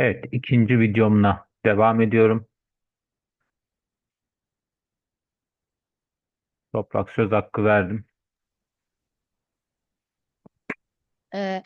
Evet, ikinci videomla devam ediyorum. Toprak söz hakkı verdim. Ee,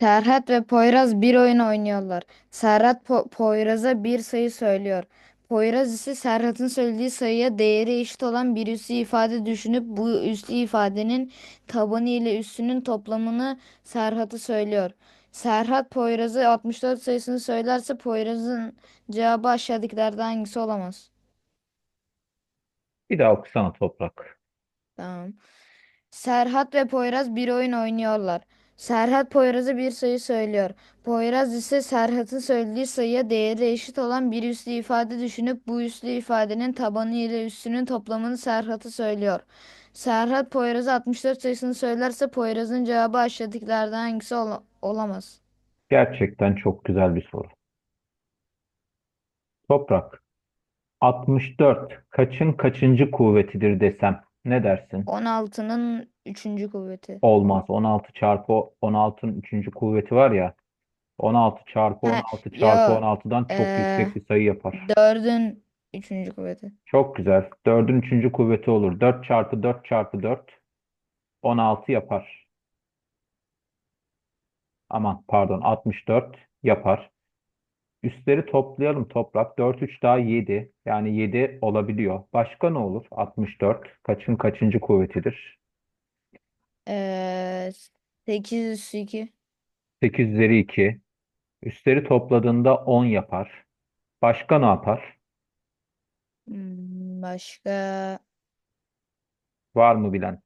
Serhat ve Poyraz bir oyun oynuyorlar. Serhat Po- Poyraz'a bir sayı söylüyor. Poyraz ise Serhat'ın söylediği sayıya değeri eşit olan bir üslü ifade düşünüp bu üslü ifadenin tabanı ile üssünün toplamını Serhat'a söylüyor. Serhat Poyraz'a 64 sayısını söylerse Poyraz'ın cevabı aşağıdakilerden hangisi olamaz? Bir daha okusana Toprak. Tamam. Serhat ve Poyraz bir oyun oynuyorlar. Serhat Poyraz'a bir sayı söylüyor. Poyraz ise Serhat'ın söylediği sayıya değeri eşit olan bir üslü ifade düşünüp bu üslü ifadenin tabanı ile üssünün toplamını Serhat'a söylüyor. Serhat Poyraz'a 64 sayısını söylerse Poyraz'ın cevabı aşağıdakilerden hangisi ola- olamaz? Gerçekten çok güzel bir soru. Toprak, 64 kaçın kaçıncı kuvvetidir desem ne dersin? 16'nın 3. kuvveti. Olmaz. 16 çarpı 16'nın 3. kuvveti var ya. 16 çarpı He, 16 çarpı yo, 16'dan çok eee, yüksek bir sayı yapar. 4'ün 3. kuvveti. Çok güzel. 4'ün 3. kuvveti olur. 4 çarpı 4 çarpı 4 16 yapar. Aman pardon 64 yapar. Üstleri toplayalım toprak. 4 3 daha 7. Yani 7 olabiliyor. Başka ne olur? 64 kaçın kaçıncı kuvvetidir? Eee 8 üssü 2. 8 üzeri 2. Üstleri topladığında 10 yapar. Başka ne yapar? Hmm, başka Var mı bilen?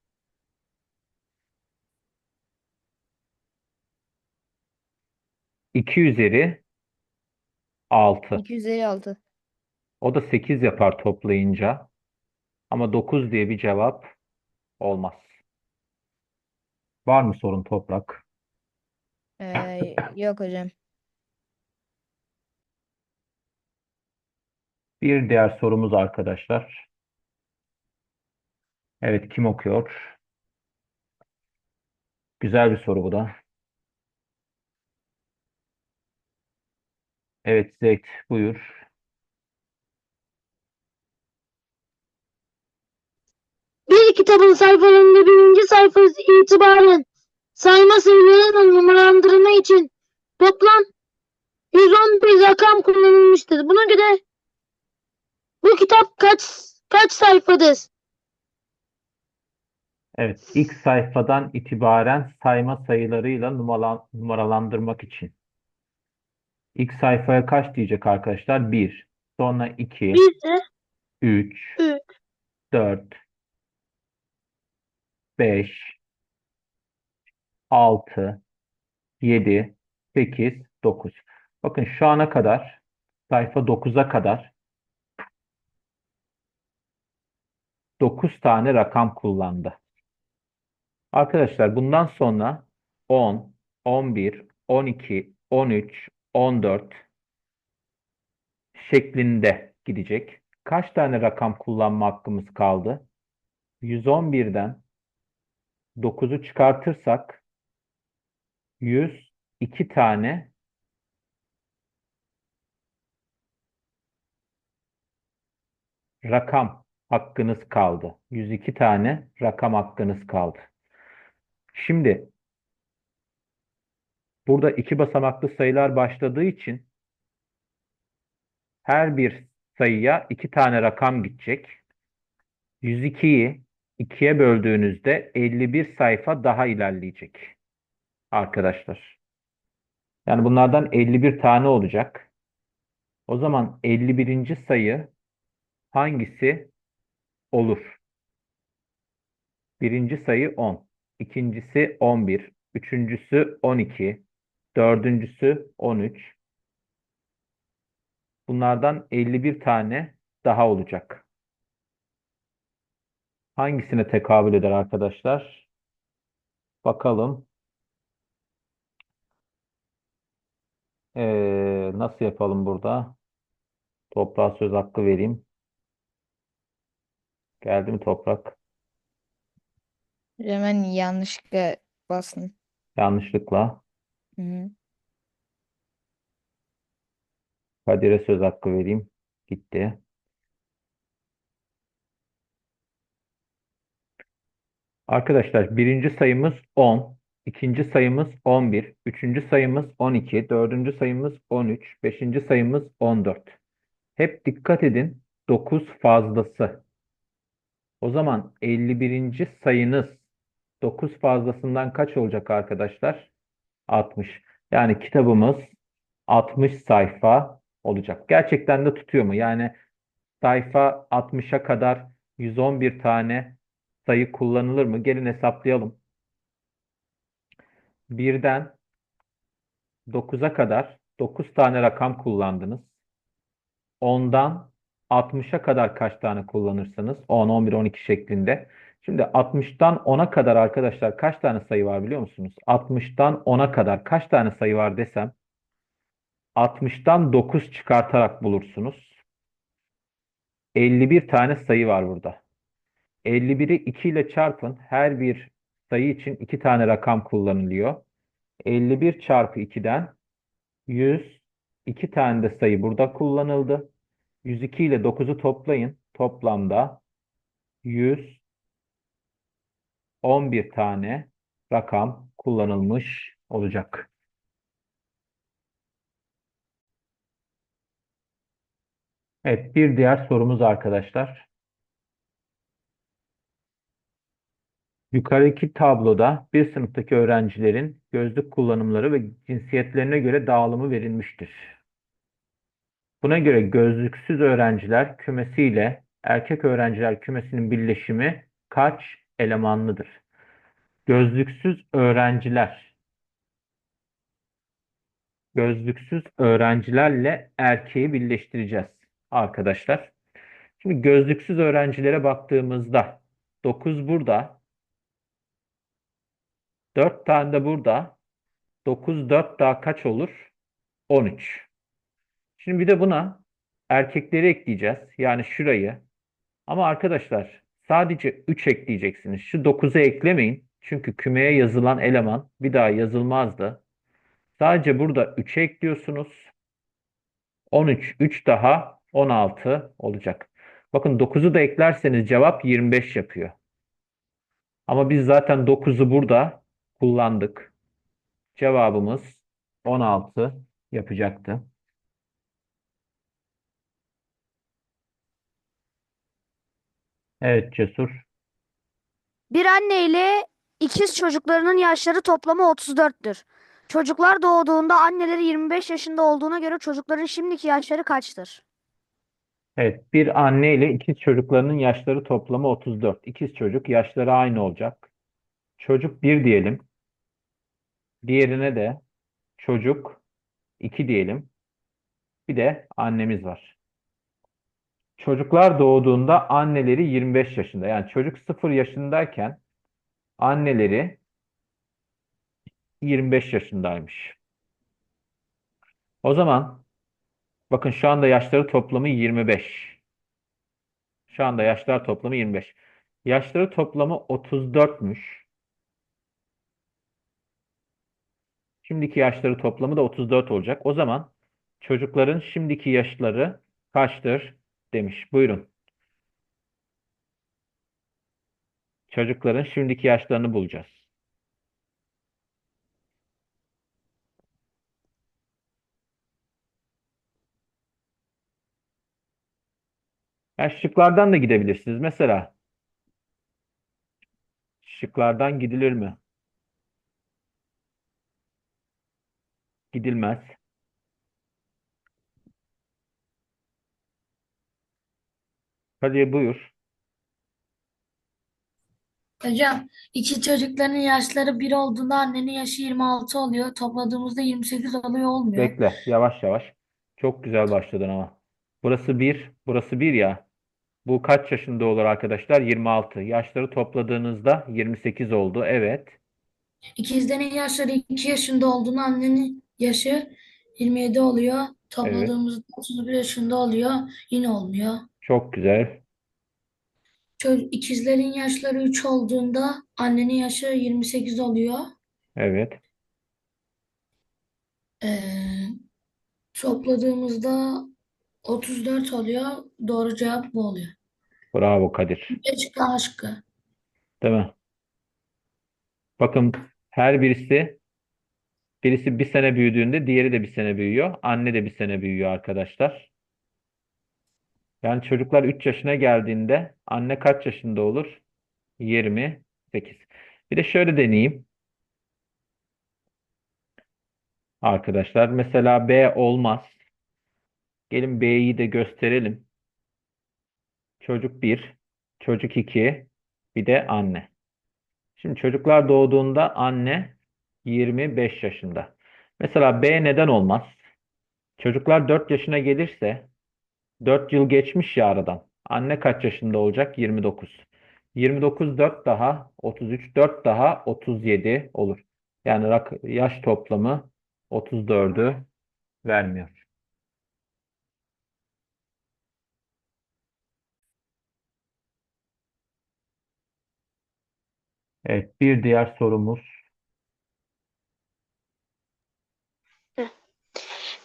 2 üzeri 6. 256. O da 8 yapar toplayınca. Ama 9 diye bir cevap olmaz. Var mı sorun toprak? Ee, yok hocam. Bir diğer sorumuz arkadaşlar. Evet kim okuyor? Güzel bir soru bu da. Evet Zeyt buyur. Bir kitabın sayfalarında birinci sayfası itibaren sayma sayılarının numaralandırma için toplam 111 rakam kullanılmıştır. Buna göre bu kitap kaç kaç sayfadır? Evet ilk sayfadan itibaren sayma sayılarıyla numara- numaralandırmak için. İlk sayfaya kaç diyecek arkadaşlar? 1. Sonra 2, Bir de 3, Üç. 4, 5, 6, 7, 8, 9. Bakın şu ana kadar sayfa 9'a kadar 9 tane rakam kullandı. Arkadaşlar bundan sonra 10, 11, 12, 13, 14 şeklinde gidecek. Kaç tane rakam kullanma hakkımız kaldı? 111'den 9'u çıkartırsak 102 tane rakam hakkınız kaldı. 102 tane rakam hakkınız kaldı. Şimdi burada iki basamaklı sayılar başladığı için her bir sayıya iki tane rakam gidecek. 102'yi 2'ye böldüğünüzde 51 sayfa daha ilerleyecek arkadaşlar. Yani bunlardan 51 tane olacak. O zaman 51. sayı hangisi olur? Birinci sayı 10, ikincisi 11, üçüncüsü 12, dördüncüsü 13. Bunlardan 51 tane daha olacak. Hangisine tekabül eder arkadaşlar? Bakalım. Ee, nasıl yapalım burada? Toprağa söz hakkı vereyim. Geldi mi toprak? Hocam ben yanlışlıkla bastım. Yanlışlıkla. Hı hı. Kadir'e söz hakkı vereyim. Gitti. Arkadaşlar birinci sayımız 10, ikinci sayımız 11, üçüncü sayımız 12, dördüncü sayımız 13, beşinci sayımız 14. Hep dikkat edin 9 fazlası. O zaman 51. sayınız 9 fazlasından kaç olacak arkadaşlar? 60. Yani kitabımız 60 sayfa olacak. Gerçekten de tutuyor mu? Yani sayfa 60'a kadar 111 tane sayı kullanılır mı? Gelin hesaplayalım. Birden 9'a kadar 9 tane rakam kullandınız. 10'dan 60'a kadar kaç tane kullanırsınız? 10, 11, 12 şeklinde. Şimdi 60'tan 10'a kadar arkadaşlar kaç tane sayı var biliyor musunuz? 60'tan 10'a kadar kaç tane sayı var desem 60'tan 9 çıkartarak bulursunuz. 51 tane sayı var burada. 51'i 2 ile çarpın. Her bir sayı için 2 tane rakam kullanılıyor. 51 çarpı 2'den 100. 2 tane de sayı burada kullanıldı. 102 ile 9'u toplayın. Toplamda 111 tane rakam kullanılmış olacak. Evet, bir diğer sorumuz arkadaşlar. Yukarıdaki tabloda bir sınıftaki öğrencilerin gözlük kullanımları ve cinsiyetlerine göre dağılımı verilmiştir. Buna göre gözlüksüz öğrenciler kümesi ile erkek öğrenciler kümesinin birleşimi kaç elemanlıdır? Gözlüksüz öğrenciler gözlüksüz öğrencilerle erkeği birleştireceğiz arkadaşlar. Şimdi gözlüksüz öğrencilere baktığımızda 9 burada, 4 tane de burada. 9, 4 daha kaç olur? 13. Şimdi bir de buna erkekleri ekleyeceğiz. Yani şurayı. Ama arkadaşlar sadece 3 ekleyeceksiniz. Şu 9'u eklemeyin. Çünkü kümeye yazılan eleman bir daha yazılmazdı. Sadece burada 3'e ekliyorsunuz. 13, 3 daha 16 olacak. Bakın 9'u da eklerseniz cevap 25 yapıyor. Ama biz zaten 9'u burada kullandık. Cevabımız 16 yapacaktı. Evet Cesur. Bir anne ile ikiz çocuklarının yaşları toplamı 34'tür. Çocuklar doğduğunda anneleri 25 yaşında olduğuna göre çocukların şimdiki yaşları kaçtır? Evet, bir anne ile ikiz çocuklarının yaşları toplamı 34. İkiz çocuk yaşları aynı olacak. Çocuk 1 diyelim. Diğerine de çocuk 2 diyelim. Bir de annemiz var. Çocuklar doğduğunda anneleri 25 yaşında. Yani çocuk 0 yaşındayken anneleri 25 yaşındaymış. O zaman bakın şu anda yaşları toplamı 25. Şu anda yaşlar toplamı 25. Yaşları toplamı 34'müş. Şimdiki yaşları toplamı da 34 olacak. O zaman çocukların şimdiki yaşları kaçtır demiş. Buyurun. Çocukların şimdiki yaşlarını bulacağız. Yani şıklardan da gidebilirsiniz. Mesela şıklardan gidilir mi? Gidilmez. Hadi buyur. Hocam iki çocukların yaşları bir olduğunda annenin yaşı 26 oluyor. Topladığımızda 28 oluyor olmuyor. Bekle. Yavaş yavaş. Çok güzel başladın ama. Burası 1, burası 1 ya. Bu kaç yaşında olur arkadaşlar? 26. Yaşları topladığınızda 28 oldu. Evet. İkizlerin yaşları 2 yaşında olduğunda annenin yaşı 27 oluyor. Topladığımızda 31 yaşında oluyor. Yine olmuyor. Çok güzel. Ço- İkizlerin yaşları 3 olduğunda annenin yaşı 28 oluyor. Evet. Ee, Topladığımızda 34 oluyor. Doğru cevap bu oluyor. Bravo Kadir. 5K şıkkı. Değil mi? Bakın her birisi birisi bir sene büyüdüğünde diğeri de bir sene büyüyor. Anne de bir sene büyüyor arkadaşlar. Yani çocuklar 3 yaşına geldiğinde anne kaç yaşında olur? 28. Bir de şöyle deneyeyim. Arkadaşlar mesela B olmaz. Gelin B'yi de gösterelim. Çocuk 1, çocuk 2, bir de anne. Şimdi çocuklar doğduğunda anne 25 yaşında. Mesela B neden olmaz? Çocuklar 4 yaşına gelirse 4 yıl geçmiş ya aradan. Anne kaç yaşında olacak? 29. 29 4 daha 33 4 daha 37 olur. Yani rak- yaş toplamı 34'ü vermiyor. Evet, bir diğer sorumuz.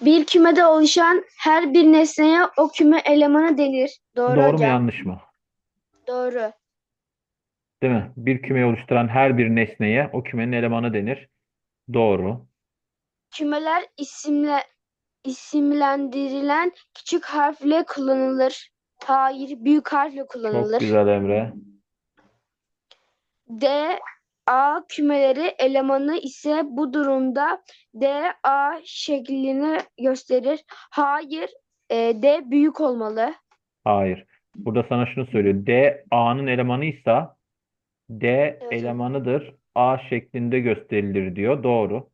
Bir kümede oluşan her bir nesneye o küme elemanı denir. Doğru Doğru mu hocam. yanlış mı? Doğru. Değil mi? Bir kümeyi oluşturan her bir nesneye o kümenin elemanı denir. Doğru. Kümeler isimle isimlendirilen küçük harfle kullanılır. Hayır, büyük harfle Çok kullanılır. güzel Emre. D A kümeleri elemanı ise bu durumda D A şeklini gösterir. Hayır, e, D büyük olmalı. Hayır. Burada sana şunu söylüyor. D A'nın elemanıysa D elemanıdır. A şeklinde gösterilir diyor. Doğru.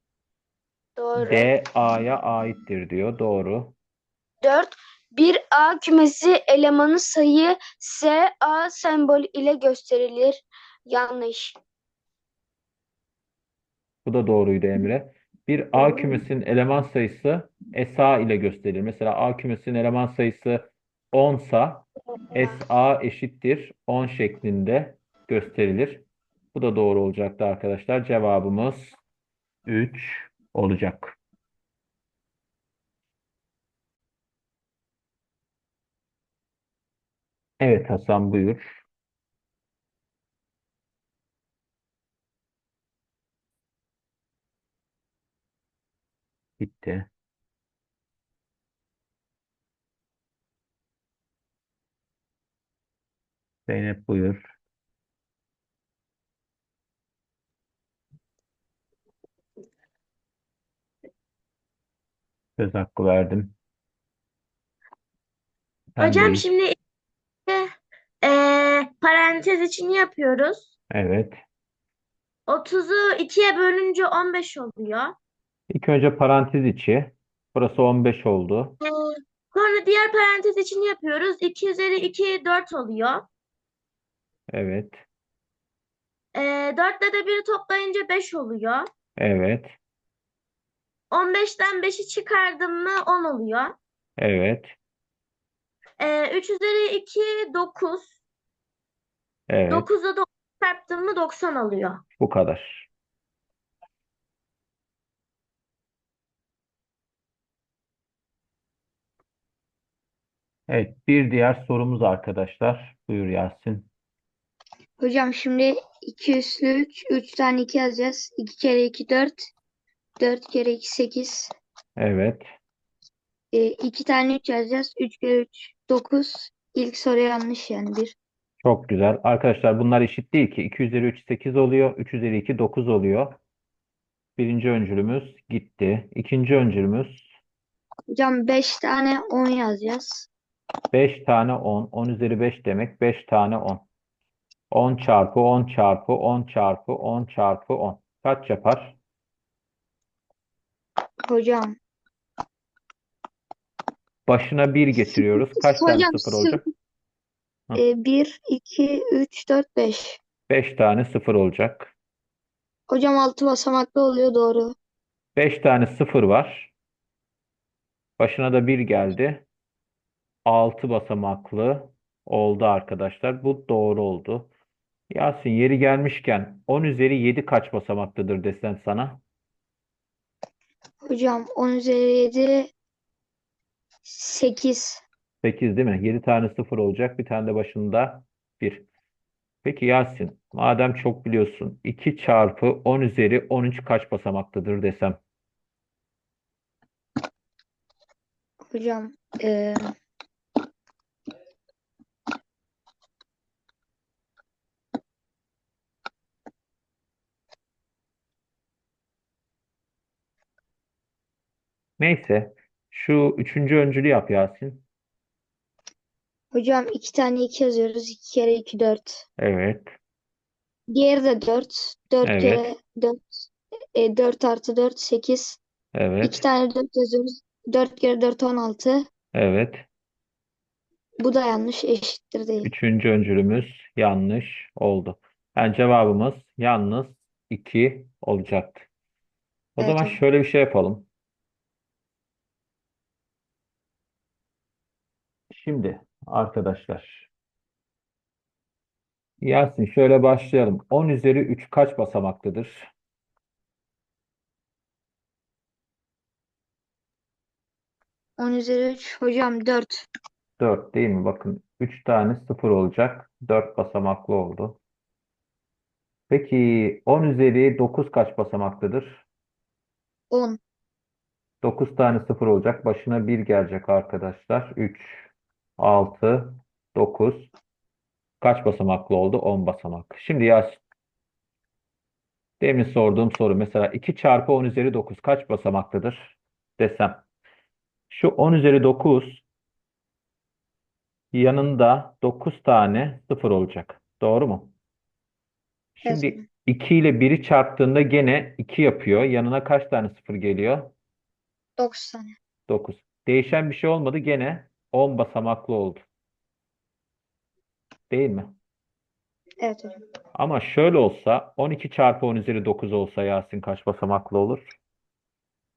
Doğru. D A'ya aittir diyor. Doğru. 4. Bir A kümesi elemanı sayı S A sembolü ile gösterilir. Yanlış. Bu da doğruydu Emre. Bir A kümesinin eleman sayısı SA ile gösterilir. Mesela A kümesinin eleman sayısı 10 sa SA eşittir 10 şeklinde gösterilir. Bu da doğru olacaktı arkadaşlar. Cevabımız 3 olacak. Evet Hasan buyur. Bitti. Zeynep buyur. Söz hakkı verdim. Hocam Sendeyiz. şimdi eee parantez içini yapıyoruz. Evet. 30'u 2'ye bölünce 15 oluyor. İlk önce parantez içi. Burası 15 oldu. Eee, sonra diğer parantez içini yapıyoruz. 2 üzeri 2 4 oluyor. Evet. Eee 4 ile de 1'i toplayınca 5 oluyor. Evet. 15'ten 5'i çıkardım mı 10 oluyor. Evet. Eee 3 üzeri 2 9. Evet. 9'a da çarptım mı 90 oluyor. Bu kadar. Evet, bir diğer sorumuz arkadaşlar. Buyur Yasin. Hocam şimdi 2 üslü 3, 3 tane 2 yazacağız. 2 kere 2 4, 4 kere 2 8. Evet. 2 tane 3 yazacağız. 3 kere 3 9. İlk soru yanlış yani 1. Çok güzel. Arkadaşlar bunlar eşit değil ki. 2 üzeri 3 8 oluyor. 3 üzeri 2 9 oluyor. Birinci öncülümüz gitti. İkinci öncülümüz Hocam 5 tane 10 yazacağız. 5 tane 10. 10 üzeri 5 demek 5 tane 10. 10 çarpı 10 çarpı 10 çarpı 10 çarpı 10. Kaç yapar? Hocam Başına 1 getiriyoruz. Kaç tane Hocam, sıfır olacak? Hı. 1, 2, 3, 4, 5. 5 tane sıfır olacak. Hocam 6 basamaklı oluyor doğru. 5 tane sıfır var. Başına da 1 geldi. 6 basamaklı oldu arkadaşlar. Bu doğru oldu. Yasin yeri gelmişken 10 üzeri 7 kaç basamaklıdır desem sana? Hocam 10 üzeri 7 8. 8 değil mi? 7 tane sıfır olacak. Bir tane de başında 1. Peki Yasin, madem çok biliyorsun, 2 çarpı 10 üzeri 13 kaç basamaktadır desem? Hocam e, Neyse, şu üçüncü öncülü yap Yasin. hocam 2 tane 2 yazıyoruz. 2 kere 2 4. Evet, Diğeri de 4. 4 Evet. kere 4. E, 4 artı 4 8. evet, 2 tane 4 yazıyoruz. 4 kere 4 16. evet. Bu da yanlış eşittir değil. Üçüncü öncülümüz yanlış oldu. Yani cevabımız yalnız 2 olacaktı. O Evet zaman hocam. şöyle bir şey yapalım. Şimdi arkadaşlar, Yasin şöyle başlayalım. 10 üzeri 3 kaç basamaktadır? On üzeri 3. Hocam 4. 4 değil mi? Bakın 3 tane 0 olacak. 4 basamaklı oldu. Peki 10 üzeri 9 kaç basamaktadır? 10. 9 tane 0 olacak. Başına 1 gelecek arkadaşlar. 3, 6, 9. Kaç basamaklı oldu? 10 basamak. Şimdi Yasin. Demin sorduğum soru mesela 2 çarpı 10 üzeri 9 kaç basamaktadır desem. Şu 10 üzeri 9 yanında 9 tane 0 olacak. Doğru mu? Evet Şimdi hocam. 2 ile 1'i çarptığında gene 2 yapıyor. Yanına kaç tane 0 geliyor? 9 tane. 9. Değişen bir şey olmadı. Gene 10 basamaklı oldu. Değil mi? Evet hocam. Ama şöyle olsa 12 çarpı 10 üzeri 9 olsa Yasin kaç basamaklı olur?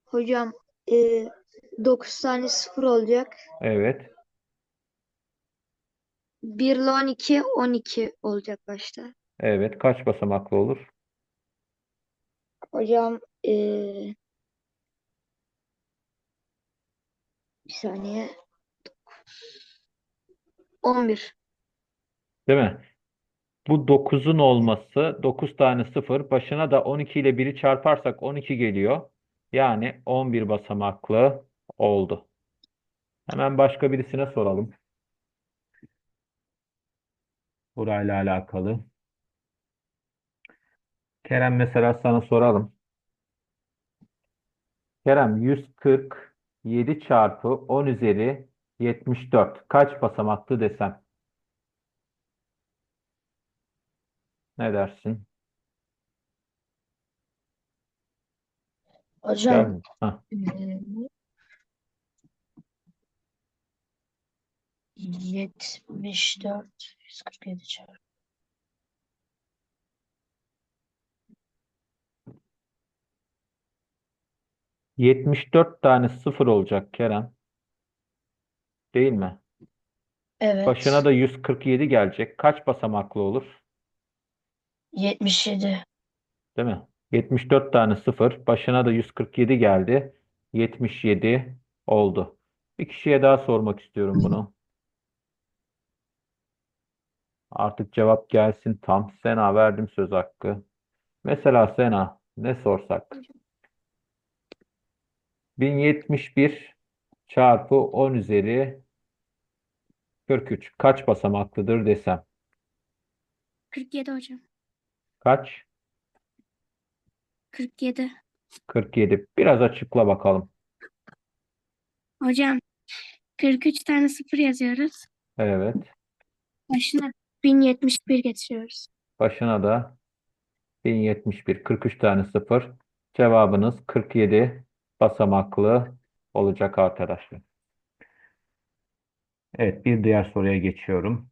Hocam e, 9 tane 0 olacak. Evet. 1 ile 12 12 olacak başta. Evet. Kaç basamaklı olur? Hocam e, bir saniye. 11. Değil mi? Bu 9'un olması 9 tane 0. Başına da 12 ile 1'i çarparsak 12 geliyor. Yani 11 basamaklı oldu. Hemen başka birisine soralım. Burayla alakalı. Kerem mesela sana soralım. Kerem 147 çarpı 10 üzeri 74 kaç basamaklı desem? Ne dersin? Hocam Gel. Hah. eee, 74 147 çarpı. Yetmiş dört tane sıfır olacak Kerem. Değil mi? Evet. Başına da 147 gelecek. Kaç basamaklı olur? 77. Değil mi? 74 tane sıfır. Başına da 147 geldi. 77 oldu. Bir kişiye daha sormak istiyorum bunu. Artık cevap gelsin tam. Sena verdim söz hakkı. Mesela Sena ne sorsak? 1071 çarpı 10 üzeri 43 kaç basamaklıdır desem. 47 hocam. Kaç? 47. 47. Biraz açıkla bakalım. Hocam 43 tane sıfır yazıyoruz. Evet. Başına 1071 getiriyoruz. Başına da 1071. 43 tane sıfır. Cevabınız 47 basamaklı olacak arkadaşlar. Evet, bir diğer soruya geçiyorum.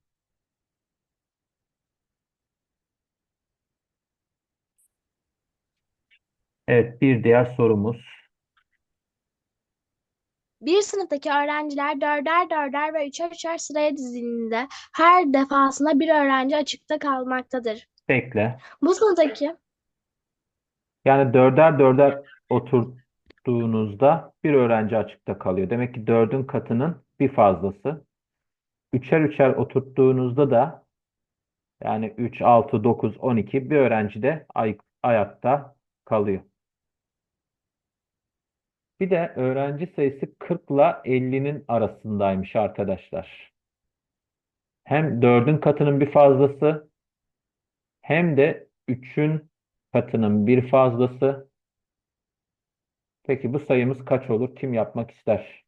Evet, bir diğer sorumuz. Bir sınıftaki öğrenciler dörder dörder ve üçer üçer sıraya dizildiğinde her defasında bir öğrenci açıkta kalmaktadır. Bekle. Bu sınıftaki Yani dörder dörder otur oturttuğunuzda bir öğrenci açıkta kalıyor. Demek ki 4'ün katının bir fazlası. Üçer üçer oturttuğunuzda da yani 3, 6, 9, 12 bir öğrenci de ay ayakta kalıyor. Bir de öğrenci sayısı 40 ile 50'nin arasındaymış arkadaşlar. Hem 4'ün katının bir fazlası hem de 3'ün katının bir fazlası. Peki bu sayımız kaç olur? Kim yapmak ister?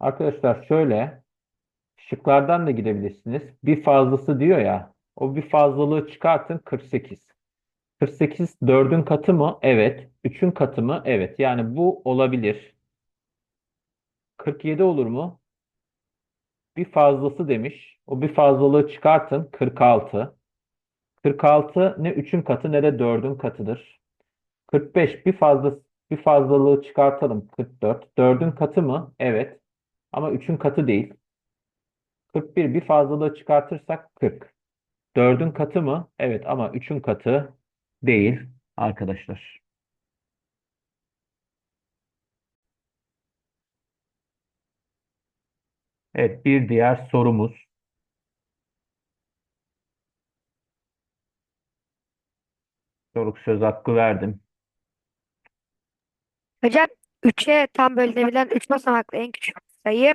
Arkadaşlar şöyle şıklardan da gidebilirsiniz. Bir fazlası diyor ya. O bir fazlalığı çıkartın 48. 48 4'ün katı mı? Evet. 3'ün katı mı? Evet. Yani bu olabilir. 47 olur mu? Bir fazlası demiş. O bir fazlalığı çıkartın 46. 46 ne 3'ün katı ne de 4'ün katıdır. 45 bir fazla bir fazlalığı çıkartalım 44. 4'ün katı mı? Evet. Ama 3'ün katı değil. 41 bir fazlalığı çıkartırsak 40. 4'ün katı mı? Evet ama 3'ün katı değil arkadaşlar. Evet bir diğer sorumuz. Soruk söz hakkı verdim. Hocam 3'e tam bölünebilen 3 basamaklı en küçük sayı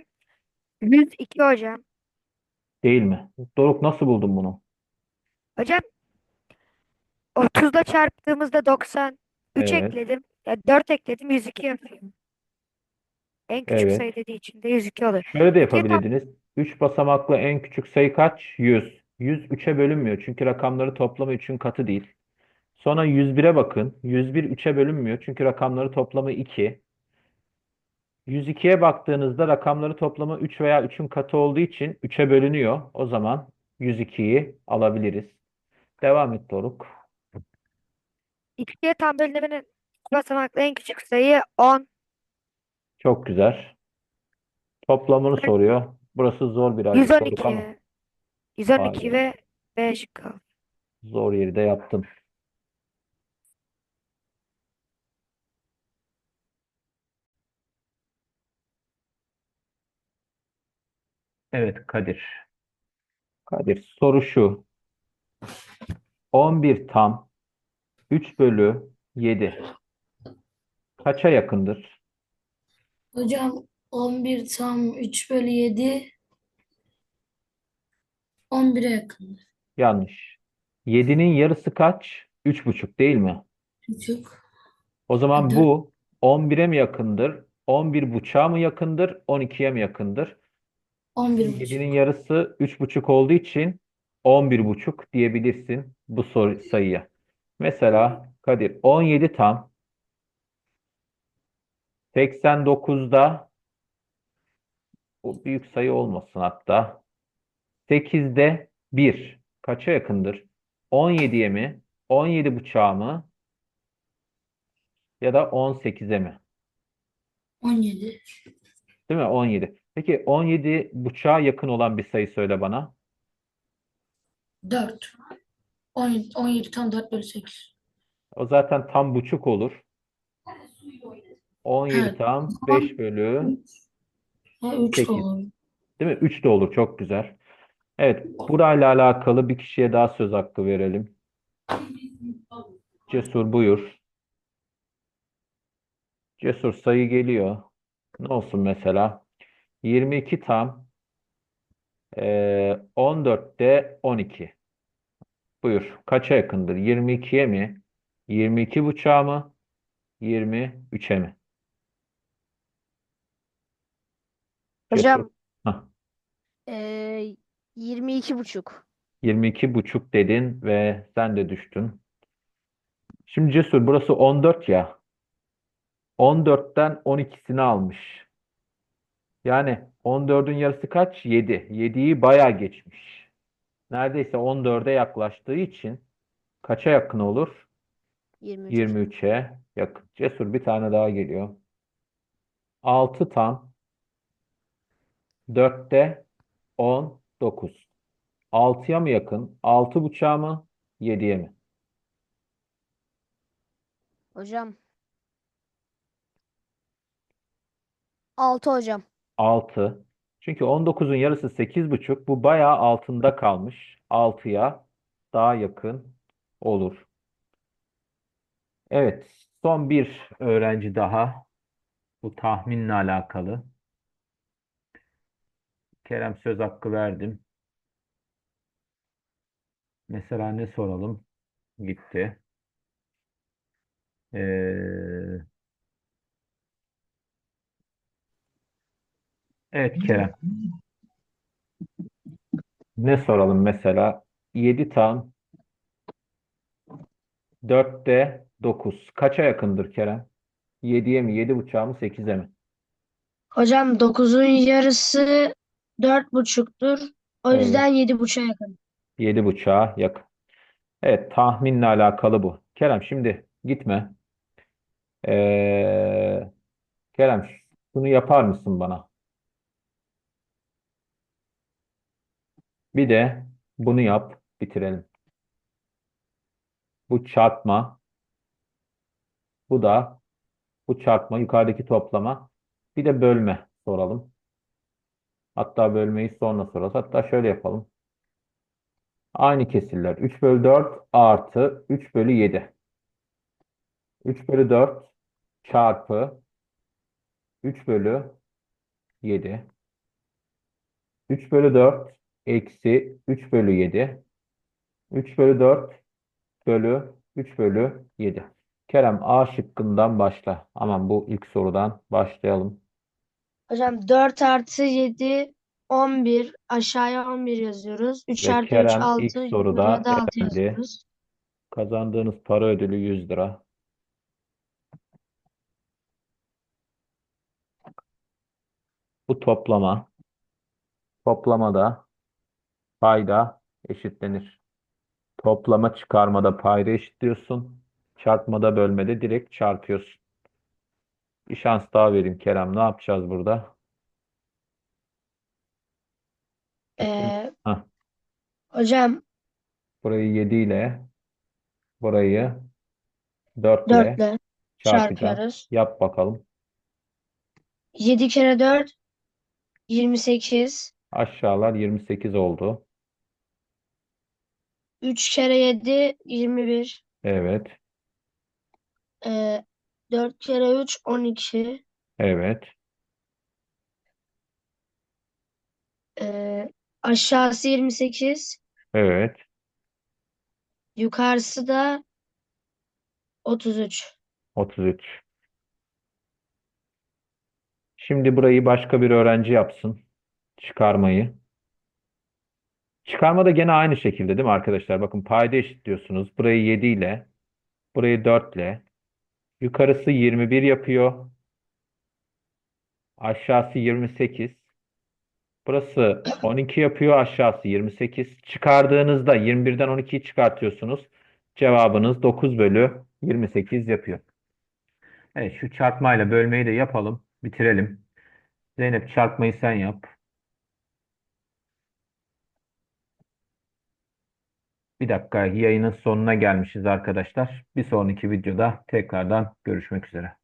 102 hocam. Değil mi? Doruk nasıl buldun bunu? Hocam 30'da çarptığımızda 90. 3 Evet. ekledim. Ya 4 ekledim 102 yapıyor. En küçük Evet. sayı dediği için de 102 oluyor. Şöyle de yapabilirdiniz. 3 basamaklı en küçük sayı kaç? 100. 100 3'e bölünmüyor. Çünkü rakamları toplamı 3'ün katı değil. Sonra 101'e bakın. 101 3'e bölünmüyor. Çünkü rakamları toplamı 2. 102'ye baktığınızda rakamları toplamı 3 veya 3'ün katı olduğu için 3'e bölünüyor. O zaman 102'yi alabiliriz. Devam et Doruk. 2'ye tam bölünebilen 2 basamaklı en küçük sayı 10. Çok güzel. Toplamını soruyor. Burası zor birazcık Doruk ama 112. 112 Vay be. ve 5 kaldı. zor yeri de yaptım. Evet Kadir. Kadir soru şu. 11 tam 3 bölü 7 kaça yakındır? Hocam 11 tam 3 bölü 7 11'e yakın. Yanlış. 7'nin yarısı kaç? 3,5 değil mi? Küçük. O zaman Dö- bu 11'e mi yakındır? 11,5'a mı yakındır? 12'ye mi yakındır? 11 buçuk. 7'nin yarısı 3,5 olduğu için 11,5 diyebilirsin bu soru sayıya. Mesela Kadir 17 tam 89'da bu büyük sayı olmasın hatta 8'de 1 kaça yakındır? 17'ye mi? 17,5'a mı? Ya da 18'e mi? 17. Değil mi? 17. Peki 17 buçuğa yakın olan bir sayı söyle bana. 4. 17, 17 tam 4 bölü 8. O zaten tam buçuk olur. 17 Evet. tam 5 bölü Ha, 3 de 8. olur. Değil mi? 3 de olur. Çok güzel. Evet. Burayla alakalı bir kişiye daha söz hakkı verelim. Cesur buyur. Cesur sayı geliyor. Ne olsun mesela? 22 tam eee 14'te 12. Buyur. Kaça yakındır? 22'ye mi? 22 buçuğa mı? 23'e mi? Hocam. Hah, eee 22 buçuk. 22 buçuk dedin ve sen de düştün. Şimdi Cesur burası 14 ya. 14'ten 12'sini almış. Yani 14'ün yarısı kaç? 7. 7'yi bayağı geçmiş. Neredeyse 14'e yaklaştığı için kaça yakın olur? 23 hocam. 23'e yakın. Cesur bir tane daha geliyor. 6 tam 4'te 19. 6'ya mı yakın? 6 buçuğa mı? 7'ye mi? Hocam. 6 hocam. 6. Çünkü 19'un yarısı 8,5. Bu bayağı altında kalmış. 6'ya daha yakın olur. Evet. Son bir öğrenci daha. Bu tahminle alakalı. Kerem söz hakkı verdim. Mesela ne soralım? Gitti. Ee, evet Kerem. Ne soralım mesela? 7 tam 4'te 9. Kaça yakındır Kerem? 7'ye mi? 7,5'a mı? 8'e mi? Hocam 9'un yarısı 4,5'tur. O Evet. yüzden 7,5'a yakın. 7,5'a yakın. Evet, tahminle alakalı bu. Kerem şimdi gitme. Ee, Kerem şunu yapar mısın bana? Bir de bunu yap, bitirelim. Bu çarpma, bu da bu çarpma, yukarıdaki toplama. Bir de bölme soralım. Hatta bölmeyi sonra sorarız. Hatta şöyle yapalım. Aynı kesirler. 3 bölü 4 artı 3 bölü 7. 3 bölü 4 çarpı 3 bölü 7. 3 bölü 4 eksi 3 bölü 7. 3 bölü 4 bölü 3 bölü 7. Kerem A şıkkından başla. Aman bu ilk sorudan başlayalım. Hocam 4 artı 7 11 aşağıya 11 yazıyoruz. 3 Ve çarpı 3 Kerem 6 ilk yukarıya soruda da 6 elendi. yazıyoruz. Kazandığınız para ödülü 100 lira. Bu toplama. Toplamada payda eşitlenir. Toplama çıkarmada payda eşitliyorsun. Çarpmada bölmede direkt çarpıyorsun. Bir şans daha vereyim Kerem. Ne yapacağız burada? Ee, Hah. hocam Burayı 7 ile burayı 4 4 ile ile çarpacağım. çarpıyoruz. Yap bakalım. 7 kere 4 28. Aşağılar 28 oldu. 3 kere 7 21. Evet. Ee, 4 kere 3 12. Evet. Ee, aşağısı 28. Evet. Yukarısı da 33. 33. Şimdi burayı başka bir öğrenci yapsın. Çıkarmayı. Çıkarma da gene aynı şekilde değil mi arkadaşlar? Bakın payda eşitliyorsunuz. Burayı 7 ile, burayı 4 ile. Yukarısı 21 yapıyor. Aşağısı 28. Burası 12 yapıyor. Aşağısı 28. Çıkardığınızda 21'den 12'yi çıkartıyorsunuz. Cevabınız 9 bölü 28 yapıyor. Evet şu çarpmayla bölmeyi de yapalım. Bitirelim. Zeynep çarpmayı sen yap. Bir dakika yayının sonuna gelmişiz arkadaşlar. Bir sonraki videoda tekrardan görüşmek üzere.